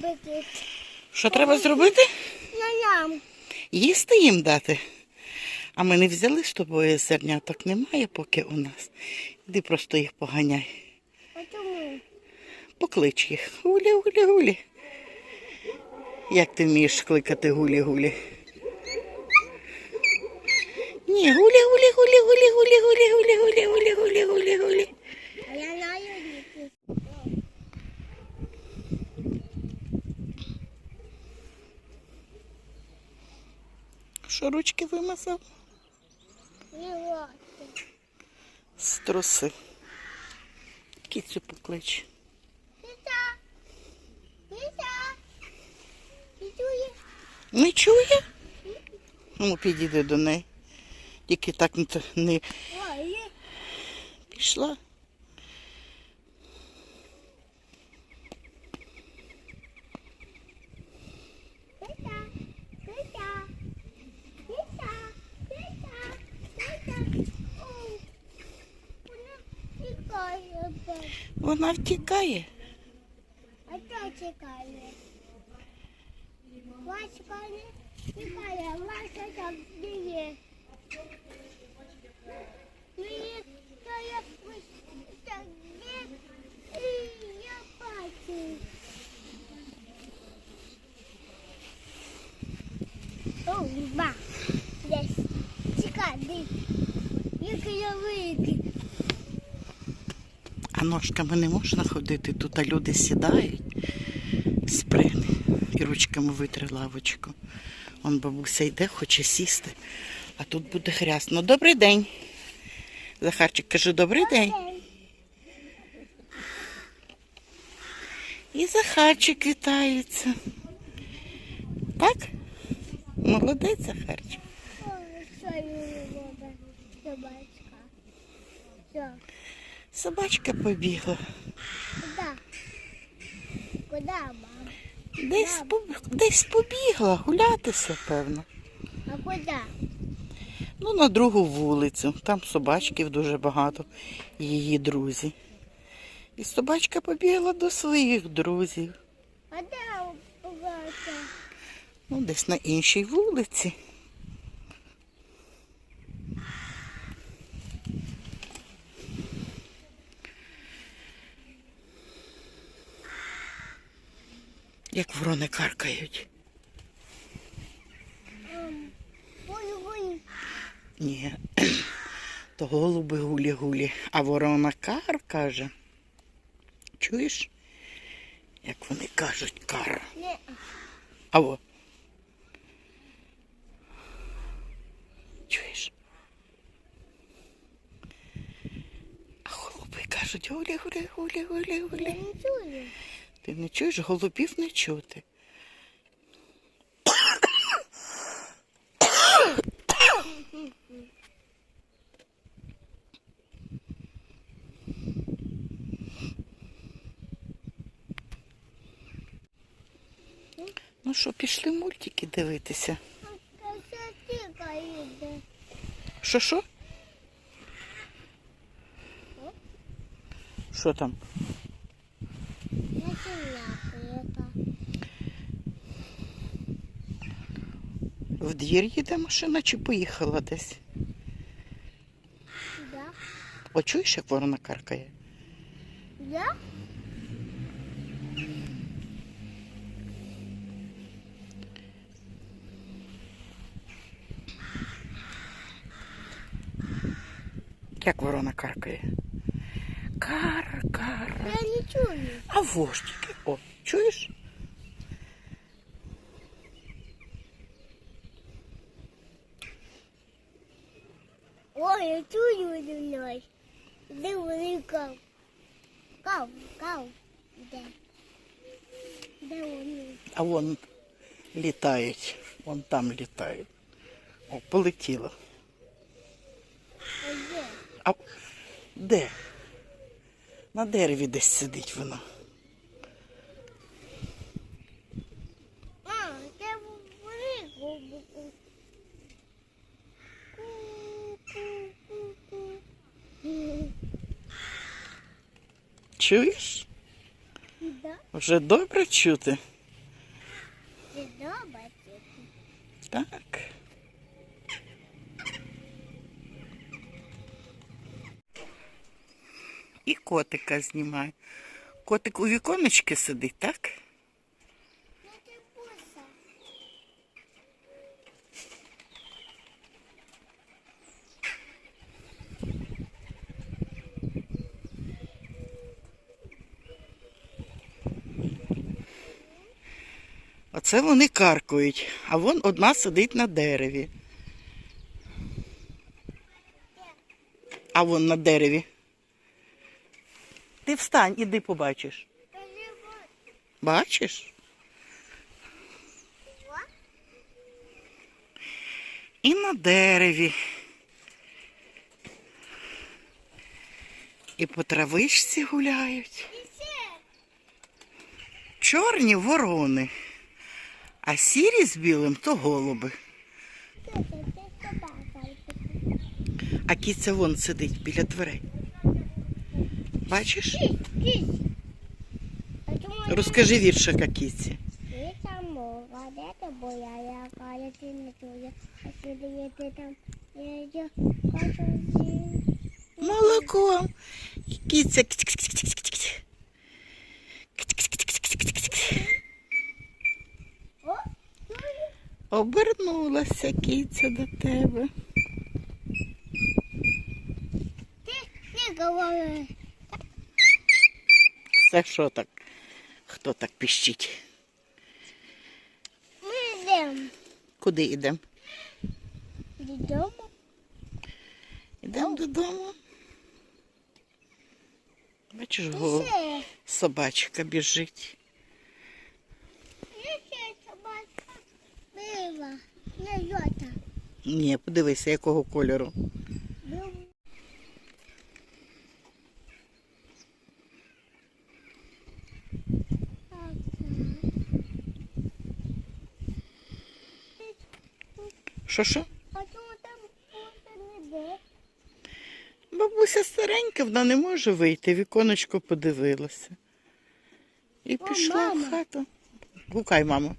зробити? Що треба зробити? Ням. Їсти їм дати. А ми не взяли з тобою зерняток, немає поки у нас. Іди просто їх поганяй. А чому? Поклич їх. Гулі, гулі, гулі. Як ти вмієш кликати гулі, гулі? Ні, гулі, Що ручки вимазав? Не лати. Струси. Кіцю поклич. Не чує? Ну, підійди до неї. Тільки так не, не пішла. Вона втікає. А хто чекає? Васька не чекає, Васька там бігає. Мені я так і я бачу. О, ба, десь. Чекай, десь. Який я великий. Ножками не можна ходити. Тут а люди сідають, сприни і ручками витри лавочку. Он бабуся йде, хоче сісти, а тут буде грязно. Добрий день. Захарчик каже, добрий день. І Захарчик вітається. Так? Молодець Захарчик. Робить собачка? Побігла. Куда? Куда, мам? Десь, поб- десь побігла гулятися, певно. А куда? Ну, на другу вулицю. Там собачків дуже багато, її друзі. І собачка побігла до своїх друзів. А де? Ну, десь на іншій вулиці. Як ворони каркають. Ні, то голуби гулі-гулі, а ворона кар каже. Чуєш? Як вони кажуть кар. А во. Чуєш? А голуби кажуть гулі, ти не чуєш, голубів не чути. Ну що, пішли мультики дивитися? Що що? Що там? В двір їде машина чи поїхала десь? Да? О, чуєш, як ворона каркає? Да? Як ворона каркає? Кар, кар. Я не чую. А вождики. О, чуєш? Я чую зі мною. Де вони кав? Кав, кав. Де? Де вони? А вон літають. Вон там літають. О, полетіло. А де? А де? На дереві десь сидить воно. Чуєш? Да. Вже добре чути? Вже добре чути. Так. І котика знімаю. Котик у віконечки сидить, так? Оце вони каркають, а вон одна сидить на дереві. А вон на дереві. Ти встань, іди побачиш. Бачиш? І на дереві. І по травичці гуляють. Чорні ворони, а сірі з білим то голуби. А кіця вон сидить біля дверей. Бачиш? Розкажи віршика кіці. Ти там мова, де ти боя, яка я ти не чує, а сюди є ти там, я йду, хочу зі. Молоком. І Кіця. кіць-кіць-кіць-кіць-кіць. Кіць-кіць-кіць-кіць-кіць. О, чую. Обернулася кіця до тебе. Ти не говори. Це що так? Хто так піщить? Ми йдемо Куди йдемо? додому. Йдемо додому. Бачиш, собачка біжить. Била, не йота. Ні, подивися, якого кольору. Що що? А чому там не? Бабуся старенька, вона не може вийти. Віконечко подивилася. І О, пішла мама. в хату. Гукай, мамо.